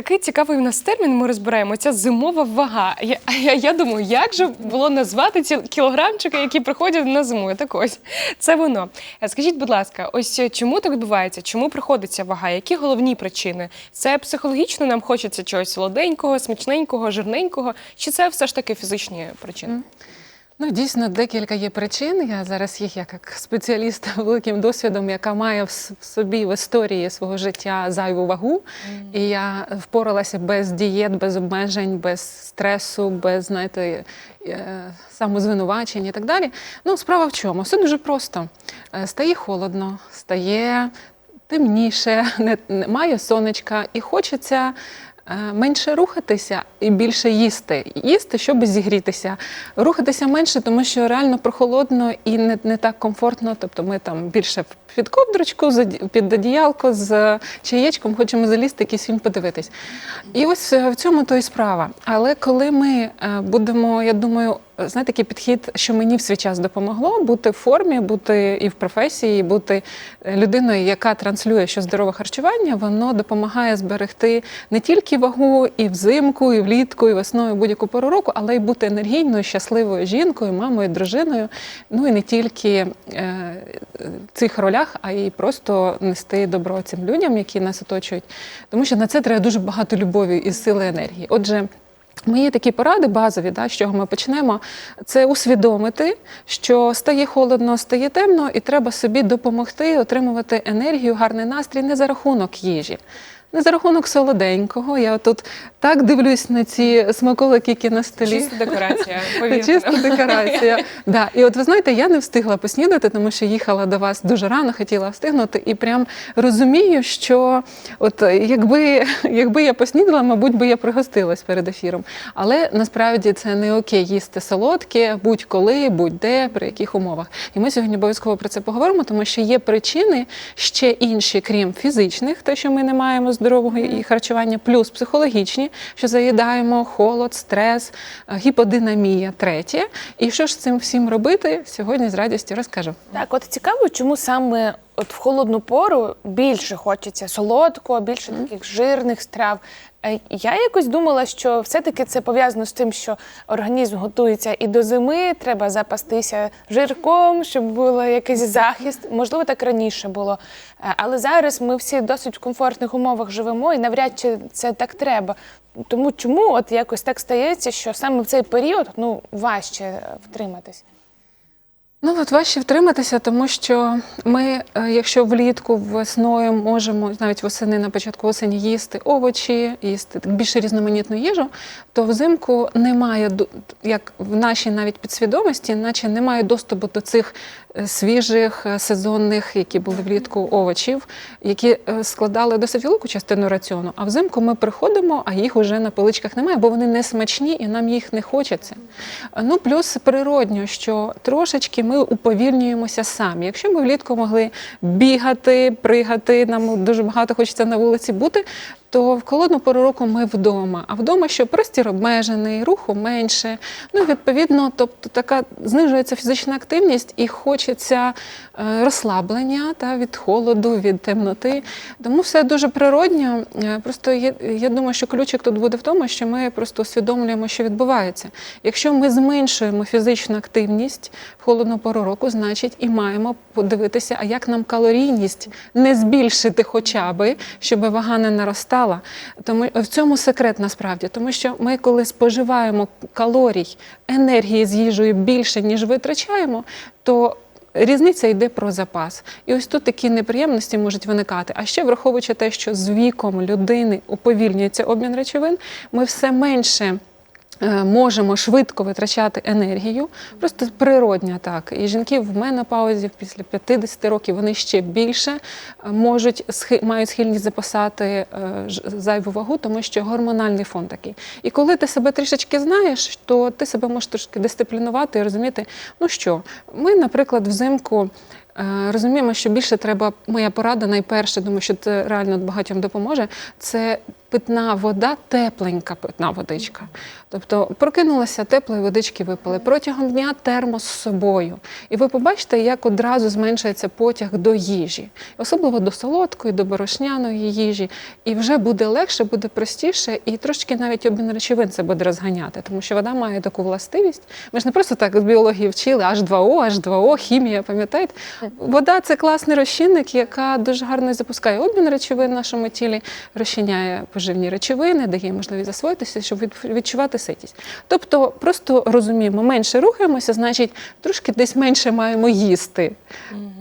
Такий цікавий у нас термін. Ми розбираємо. Ця зимова вага. Я, я, я думаю, як же було назвати ці кілограмчики, які приходять на зиму? Так ось це воно. Скажіть, будь ласка, ось чому так відбувається? Чому приходить ця вага? Які головні причини? Це психологічно нам хочеться чогось солоденького, смачненького, жирненького? Чи це все ж таки фізичні причини? Ну, дійсно, декілька є причин. Я зараз їх як спеціаліст великим досвідом, яка має в собі в історії свого життя зайву вагу. І я впоралася без дієт, без обмежень, без стресу, без знаєте, е, самозвинувачень і так далі. Ну, справа в чому? Все дуже просто. Е, Стає холодно, стає темніше, немає сонечка, і хочеться. Е, Менше рухатися і більше їсти. Їсти, щоб зігрітися. Рухатися менше, тому що реально прохолодно і не, не так комфортно. Тобто ми там більше під ковдрочку, під одіялко з чаєчком хочемо залізти, якийсь фільм подивитись. І ось е, в цьому то і справа. Але коли ми е, будемо, я думаю, знаєте, такий підхід, що мені в свій час допомогло бути в формі, бути і в професії, бути е, людиною, яка транслює, що здорове харчування, воно допомагає зберегти не тільки вагу і взимку, і влітку, і весною, будь-яку пору року, але й бути енергійною, щасливою жінкою, мамою, дружиною. Ну і не тільки е, цих ролях, а й просто нести добро цим людям, які нас оточують. Тому що на це треба дуже багато любові і сили енергії. Отже. Мої такі поради базові, да, з чого ми почнемо, це усвідомити, що стає холодно, стає темно, і треба собі допомогти отримувати енергію, гарний настрій не за рахунок їжі. Не за рахунок солоденького. Я тут так дивлюсь на ці смаколики, які на столі. Чиста декорація. Повірте чиста декорація. да. І от ви знаєте, я не встигла поснідати, тому що їхала до вас дуже рано, хотіла встигнути, і прям розумію, що от якби, якби я поснідала, мабуть, би я пригостилась перед ефіром. Але насправді це не окей їсти солодке будь-коли, будь-де, при яких умовах. І ми сьогодні обов'язково про це поговоримо, тому що є причини ще інші, крім фізичних, те, що ми не маємо здорового і харчування, плюс психологічні, що заїдаємо холод, стрес, е, гіподинамія, третє. І що ж з цим всім робити, сьогодні з радістю розкажу. Так, от цікаво, чому саме от в холодну пору більше хочеться солодкого, більше таких жирних страв. Е, Я якось думала, що все-таки це пов'язано з тим, що організм готується і до зими, треба запастися жирком, щоб був якийсь захист. Можливо, так раніше було. Е, Але зараз ми всі досить в комфортних умовах живемо, і навряд чи це так треба. Тому чому от якось так стається, що саме в цей період ну важче втриматись? Ну от важче втриматися, тому що ми, е, якщо влітку весною можемо навіть восени на початку осені їсти овочі, їсти більш різноманітну їжу, то взимку немає як в нашій навіть підсвідомості, наче немає доступу до цих свіжих е, сезонних, які були влітку овочів, які е, складали досить велику частину раціону. А взимку ми приходимо, а їх уже на поличках немає, бо вони не смачні і нам їх не хочеться. Е, Ну плюс природньо, що трошечки ми уповільнюємося самі. Якщо ми влітку могли бігати, пригати, нам дуже багато хочеться на вулиці бути. То в холодну пору року ми вдома. А вдома що простір обмежений, руху менше. Ну, відповідно, тобто така знижується фізична активність і хочеться е, розслаблення та від холоду, від темноти. Тому все дуже природньо. Е, Просто є, я думаю, що ключик тут буде в тому, що ми просто усвідомлюємо, що відбувається. Якщо ми зменшуємо фізичну активність в холодну пору року, значить і маємо подивитися, а як нам калорійність не збільшити хоча би, щоб вага не наростала. Тому в цьому секрет насправді, тому що ми, коли споживаємо калорій, енергії з їжею більше, ніж витрачаємо, то Різниця йде про запас. І ось тут такі неприємності можуть виникати. А ще враховуючи те, що з віком людини уповільнюється обмін речовин, ми все менше. Е, Можемо швидко витрачати енергію, просто природня так. І жінки в менопаузі після 50 років вони ще більше е, можуть мають схильність запасати е, зайву вагу, тому що гормональний фон такий. І коли ти себе трішечки знаєш, то ти себе можеш трошки дисциплінувати і розуміти, ну що, ми, наприклад, взимку. Розуміємо, що більше треба, моя порада найперше, думаю, що це реально багатьом допоможе. Це питна вода, тепленька питна водичка. Тобто прокинулася, теплої водички випили. Протягом дня термос з собою. І ви побачите, як одразу зменшується потяг до їжі, особливо до солодкої, до борошняної їжі. І вже буде легше, буде простіше, і трошки навіть обмін речовин це буде розганяти, тому що вода має таку властивість. Ми ж не просто так з біології вчили H2O, H2O, хімія, пам'ятаєте? Вода це класний розчинник, яка дуже гарно запускає обмін речовин в нашому тілі, розчиняє поживні речовини, дає можливість засвоїтися, щоб відчувати ситість. Тобто, просто розуміємо, менше рухаємося, значить, трошки десь менше маємо їсти.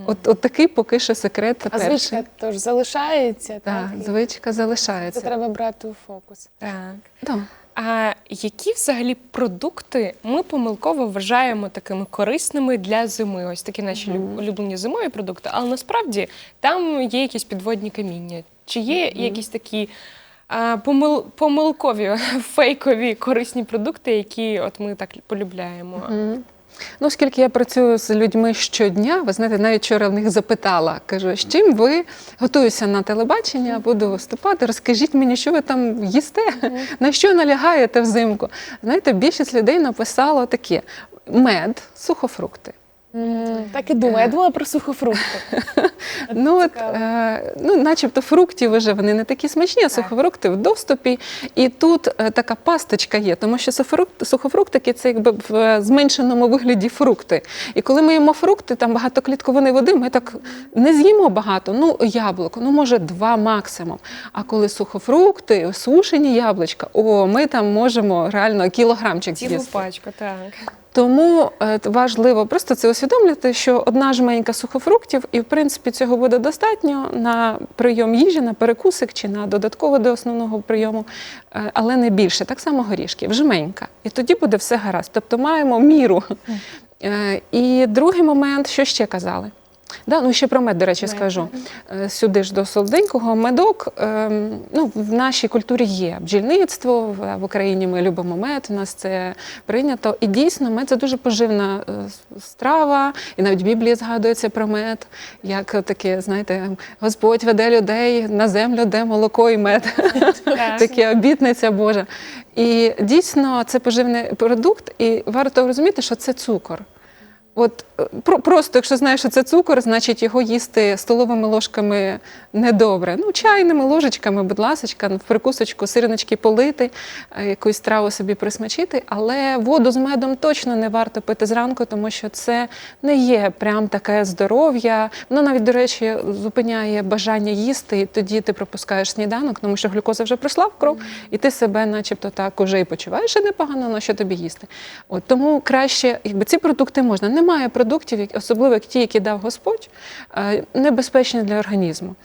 От, от такий поки що секрет А перший. звичка тож залишається, Так, так? звичка Це треба брати у фокус. Так. Да. А які взагалі продукти ми помилково вважаємо такими корисними для зими? Ось такі наші люб- улюблені зимові продукти, але насправді там є якісь підводні каміння. Чи є якісь такі помил, помилкові, фейкові корисні продукти, які от ми так полюбляємо? Мгм. Ну, оскільки я працюю з людьми щодня, ви знаєте, навіть вчора в них запитала, кажу, з чим ви готуюся на телебачення, буду виступати, розкажіть мені, що ви там їсте, на що налягаєте взимку. Знаєте, більшість людей написало таке: мед, сухофрукти. Так і думаю. Я думала про сухофрукти. Ну, от, е, ну, начебто фруктів вже вони не такі смачні, а сухофрукти в доступі. І тут е, така пасточка є, тому що сухофрукт, сухофруктики це якби в е, зменшеному вигляді фрукти. І коли ми їмо фрукти, там багато клітковини води, ми так не з'їмо багато. Ну, яблуко, ну може два максимум. А коли сухофрукти, сушені яблучка, о, ми там можемо реально кілограмчик Цілу з'їсти. пачку, так. Тому е, важливо просто це усвідомлювати, що одна жменька сухофруктів, і в принципі цього буде достатньо на прийом їжі, на перекусик чи на додатково до основного прийому, е, але не більше. Так само горішки, вжименька. І тоді буде все гаразд. Тобто маємо міру. Е, І другий момент, що ще казали? Да, ну ще про мед, до речі, Мед. скажу. Е, Сюди ж до солоденького медок. ем, ну, в нашій культурі є бджільництво. В, в Україні ми любимо мед. У нас це прийнято. І дійсно, мед це дуже поживна е, страва. І навіть в Біблії згадується про мед, як таке, знаєте, Господь веде людей на землю, де молоко і мед. Таке обітниця Божа. І дійсно це поживний продукт, і варто розуміти, що це цукор. От е, про, просто, якщо знаєш, що це цукор, значить його їсти столовими ложками недобре. Ну, чайними ложечками, будь ласка, в прикусочку сирнички полити, е, якусь страву собі присмачити. Але воду з медом точно не варто пити зранку, тому що це не є прям таке здоров'я. Воно навіть, до речі, зупиняє бажання їсти, і тоді ти пропускаєш сніданок, тому що глюкоза вже пройшла в кров, і ти себе, начебто, так уже і почуваєш і непогано, на що тобі їсти. От тому краще, якби ці продукти можна. Немає продуктів, особливо як ті, які дав Господь, е, небезпечні для організму.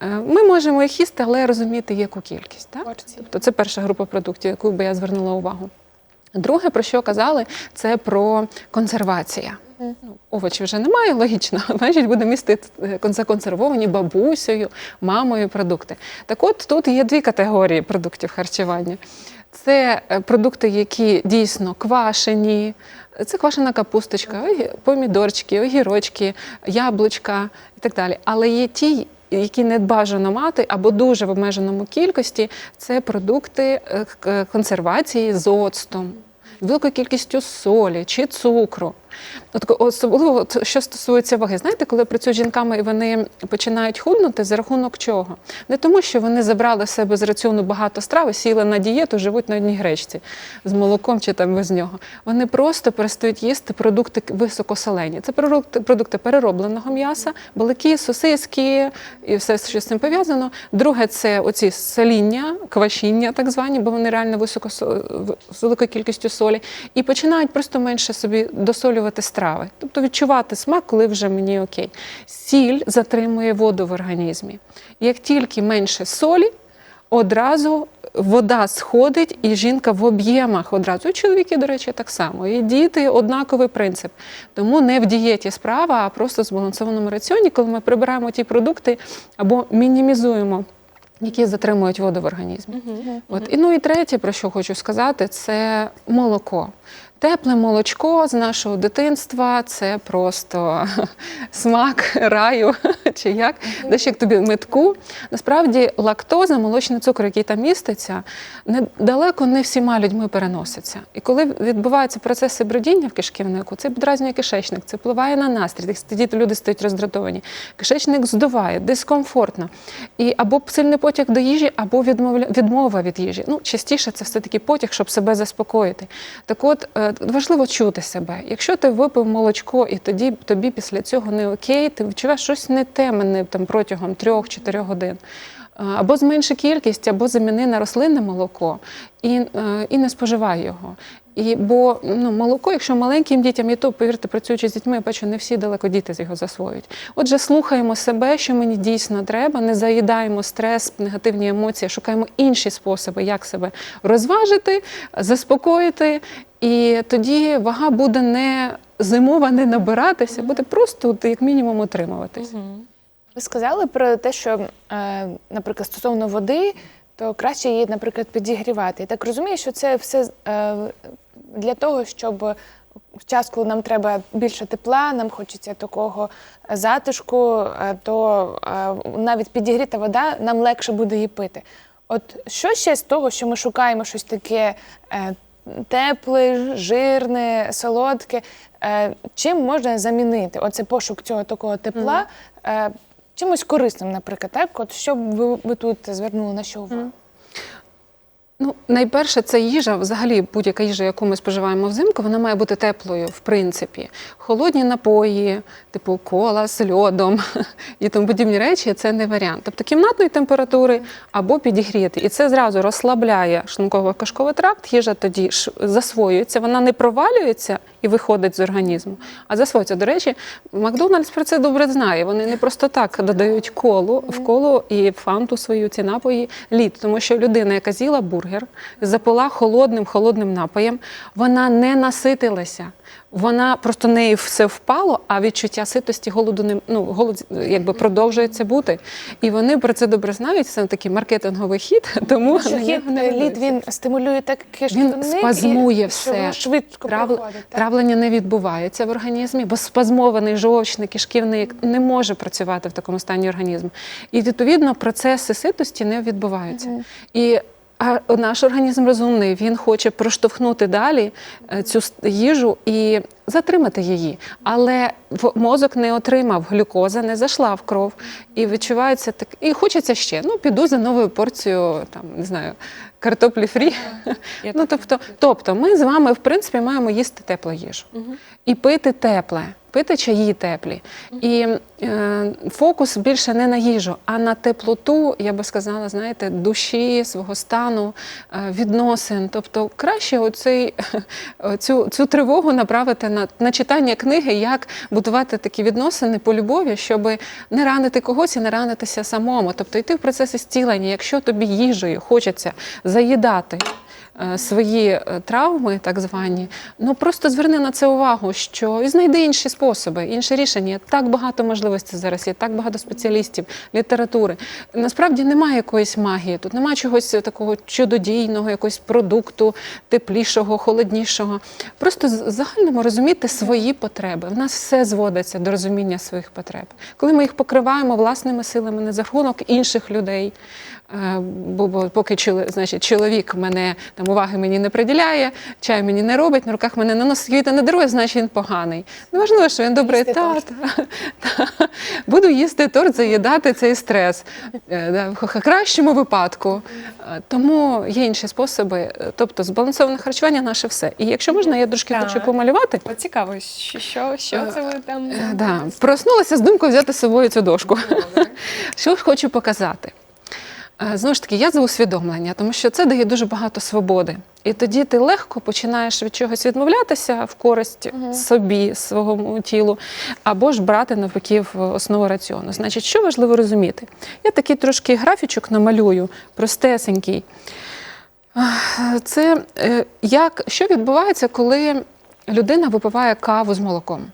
Е, Ми можемо їх їсти, але розуміти яку кількість. Так? Тобто це перша група продуктів, яку би я звернула увагу. Друге, про що казали, це про консервація. Ну, овочів вже немає, логічно. Значить, буде містити е, законсервовані бабусею, мамою продукти. Так от тут є дві категорії продуктів харчування. Це продукти, які дійсно квашені, це квашена капусточка, помідорчики, огірочки, яблучка і так далі. Але є ті, які не бажано мати або дуже в обмеженому кількості, це продукти е, консервації з оцтом, великою кількістю солі чи цукру. От особливо, от, що стосується ваги, знаєте, коли працюють з жінками і вони починають худнути, за рахунок чого? Не тому, що вони забрали себе з раціону багато страви, сіли на дієту, живуть на одній гречці з молоком чи там без нього. Вони просто перестають їсти продукти високосолені. Це продукти, продукти переробленого м'яса, балики, сосиски і все, що з цим пов'язано. Друге, це оці соління, квашіння, так звані, бо вони реально високо з великою кількістю солі, і починають просто менше собі досолювати страви, тобто відчувати смак, коли вже мені окей. Сіль затримує воду в організмі. Як тільки менше солі, одразу вода сходить, і жінка в об'ємах одразу. І чоловіки, до речі, так само. І діти однаковий принцип. Тому не в дієті справа, а просто в збалансованому раціоні, коли ми прибираємо ті продукти або мінімізуємо. Які затримують воду в організмі. От. І, ну і третє, про що хочу сказати, це молоко. Тепле молочко з нашого дитинства це просто смак раю, чи як, десь як тобі метку. Насправді лактоза, молочний цукор, який там міститься, не, далеко не всіма людьми переноситься. І коли відбуваються процеси бродіння в кишківнику, це підразнює кишечник, це впливає на настрій. Тоді люди стають роздратовані. Кишечник здуває, дискомфортно. І або сильний потяг до їжі, або відмова від їжі. Ну, частіше це все-таки потяг, щоб себе заспокоїти. Так от е, важливо чути себе. Якщо ти випив молочко, і тоді тобі після цього не окей, ти відчуваєш щось не те мене там протягом 3-4 годин. Або зменши кількість, або заміни на рослинне молоко і, е, і не споживай його. І, бо ну, молоко, якщо маленьким дітям, і то, повірте, працюючи з дітьми, я бачу, не всі далеко діти з його засвоюють. Отже, слухаємо себе, що мені дійсно треба, не заїдаємо стрес, негативні емоції, шукаємо інші способи, як себе розважити, заспокоїти. І тоді вага буде не зимова, не набиратися, буде просто, як мінімум, утримуватись. Ви сказали про те, що, е, наприклад, стосовно води, то краще її, наприклад, підігрівати. Я так розумію, що це все е, для того, щоб в час, коли нам треба більше тепла, нам хочеться такого затишку, е, то е, навіть підігріта вода нам легше буде її пити. От що ще з того, що ми шукаємо щось таке е, тепле, жирне, солодке, чим можна замінити оцей пошук цього такого тепла? е, Чимось корисним, наприклад, так? От що б ви, ви тут звернули на що увагу? Ну, найперше, це їжа, взагалі будь-яка їжа, яку ми споживаємо взимку, вона має бути теплою, в принципі. Холодні напої, типу кола з льодом і тому подібні речі це не варіант. Тобто кімнатної температури або підігріти. І це зразу розслабляє шлунково-кишковий тракт, їжа тоді засвоюється, вона не провалюється і виходить з організму, а засвоюється. До речі, Макдональдс про це добре знає. Вони не просто так додають колу в колу і фанту свою ці напої лід, тому що людина, яка з'їла бургер, запила холодним холодним напоєм, вона не наситилася. Вона просто неї все впало, а відчуття ситості голоду не ну голод якби продовжується бути. І вони про це добре знають. Це такий маркетинговий хід, тому Що хід, не лід він стимулює так Він спазмує і, все. швидко Трав- проходить. так? Травлення не відбувається в організмі, бо спазмований жовчний кишківник не може працювати в такому стані організму. І відповідно процеси ситості не відбуваються. І а наш організм розумний, він хоче проштовхнути далі е, цю їжу і затримати її. Але мозок не отримав, глюкоза не зайшла в кров. І відчувається так. І хочеться ще. Ну, піду за новою порцією, там, не знаю, картоплі фрі. Я Ну, тобто, тобто, ми з вами, в принципі, маємо їсти теплу їжу і пити тепле, пити чаї теплі. І е, фокус більше не на їжу, а на теплоту, я би сказала, знаєте, душі, свого стану, е, відносин. Тобто, краще оцей, цю, цю тривогу направити на, на читання книги, як будувати такі відносини по любові, щоб не ранити когось і не ранитися самому. Тобто йти в процес зцілення, якщо тобі їжею хочеться заїдати свої е, травми, так звані, ну просто зверни на це увагу, що і знайди інші способи, інші рішення. Так багато можливостей зараз є, так багато спеціалістів, літератури. Насправді немає якоїсь магії, тут немає чогось такого чудодійного, якогось продукту, теплішого, холоднішого. Просто загальному розуміти свої потреби. В нас все зводиться до розуміння своїх потреб. Коли ми їх покриваємо власними силами не за рахунок інших людей. е, Бо, поки значить, чоловік мене там уваги мені не приділяє, чай мені не робить, на руках мене не носить, квіти не дарує, значить він поганий. Не важливо, що він добрий та. Буду їсти торт, заїдати цей стрес. Е, В кращому випадку. Е, Тому є інші способи. Е, Тобто збалансоване харчування наше все. І якщо можна, я трошки хочу помалювати. От цікаво, що, що, це ви там? Да. Проснулася з думкою взяти з собою цю дошку. Що ж хочу показати? Е, Знову ж таки, я за усвідомлення, тому що це дає дуже багато свободи. І тоді ти легко починаєш від чогось відмовлятися в користь собі, своєму тілу, або ж брати навпаки в основу раціону. Значить, що важливо розуміти? Я такий трошки графічок намалюю, простесенький. Це е, як, що відбувається, коли людина випиває каву з молоком.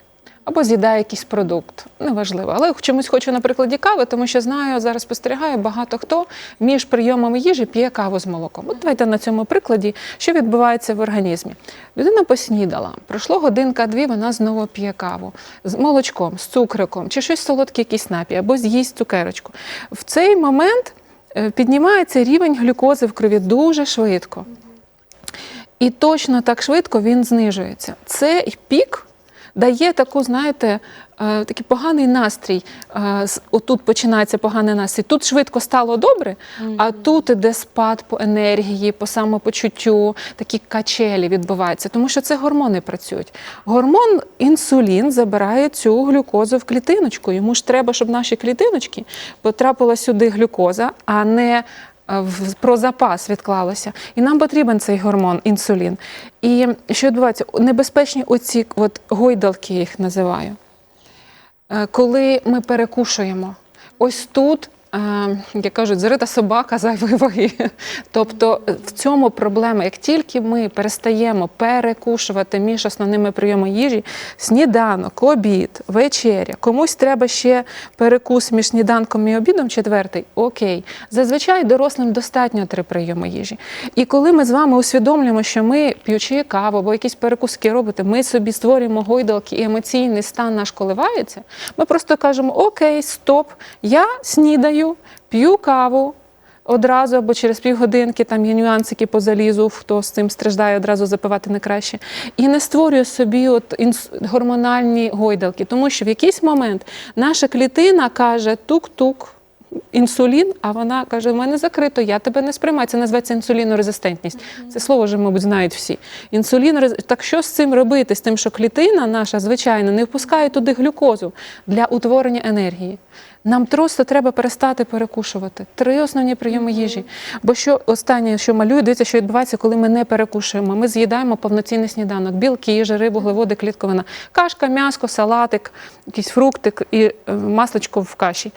Або з'їдає якийсь продукт. Неважливо. Але чомусь хочу на прикладі кави, тому що знаю, зараз спостерігаю, багато хто між прийомами їжі п'є каву з молоком. От давайте на цьому прикладі, що відбувається в організмі. Людина поснідала, пройшло годинка-дві, вона знову п'є каву з молочком, з цукриком, чи щось солодке, якийсь напій, або з'їсть цукерочку. В цей момент е, піднімається рівень глюкози в крові дуже швидко. І точно так швидко він знижується. Цей пік дає таку, знаєте, е, такий поганий настрій. Е, Отут починається поганий настрій. Тут швидко стало добре, а тут іде спад по енергії, по самопочуттю, такі качелі відбуваються, тому що це гормони працюють. Гормон інсулін забирає цю глюкозу в клітиночку. Йому ж треба, щоб наші клітиночки потрапила сюди глюкоза, а не про запас відклалося. І нам потрібен цей гормон інсулін. І що відбувається? Небезпечні оці от гойдалки, я їх називаю. Е, Коли ми перекушуємо, ось тут. Е, Як кажуть, зарита собака зайвої ваги. Тобто в цьому проблема. Як тільки ми перестаємо перекушувати між основними прийомами їжі, сніданок, обід, вечеря, комусь треба ще перекус між сніданком і обідом четвертий, окей. Зазвичай дорослим достатньо три прийоми їжі. І коли ми з вами усвідомлюємо, що ми, п'ючи каву або якісь перекуски робити, ми собі створюємо гойдалки і емоційний стан наш коливається, ми просто кажемо: Окей, стоп, я снідаю, п'ю каву. Одразу або через півгодинки там є нюансики по залізу, хто з цим страждає, одразу запивати не краще. І не створює собі от гормональні гойдалки, тому що в якийсь момент наша клітина каже тук-тук. Інсулін, а вона каже: в мене закрито, я тебе не сприймаю. Це називається інсулінорезистентність. Це слово вже, мабуть, знають всі. Інсулін так що з цим робити? З тим, що клітина наша, звичайно, не впускає туди глюкозу для утворення енергії. Нам просто треба перестати перекушувати. Три основні прийоми їжі. Бо що останнє, що малюю, дивіться, що відбувається, коли ми не перекушуємо. Ми з'їдаємо повноцінний сніданок, білки, жири, вуглеводи, клітковина, кашка, м'ясо, салатик, якийсь фруктик і е, масличко в каші.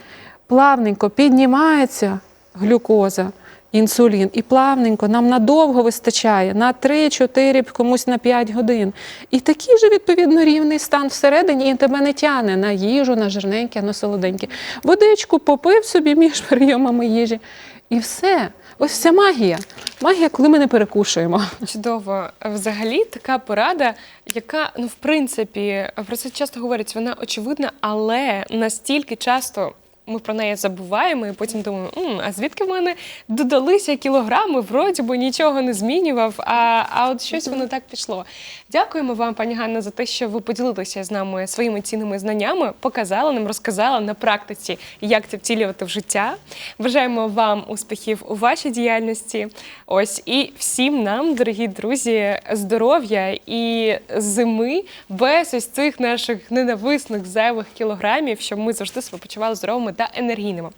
Плавненько піднімається глюкоза. Інсулін і плавненько нам надовго вистачає на 3-4, комусь на 5 годин. І такий же відповідно рівний стан всередині, і тебе не тяне на їжу, на жирненьке, на солоденьке. Водичку попив собі між прийомами їжі. І все. Ось вся магія. Магія, коли ми не перекушуємо. Чудово. Взагалі така порада, яка, ну, в принципі, про це часто говорять, вона очевидна, але настільки часто. Ми про неї забуваємо і потім думаємо, а звідки в мене додалися кілограми, вроді би нічого не змінював, а, а от щось воно так пішло. Дякуємо вам, пані Ганна, за те, що ви поділилися з нами своїми цінними знаннями, показали нам, розказали на практиці, як це втілювати в життя. Бажаємо вам успіхів у вашій діяльності. Ось і всім нам, дорогі друзі, здоров'я і зими без ось цих наших ненависних зайвих кілограмів, щоб ми завжди себе почували здоровими та енергійними.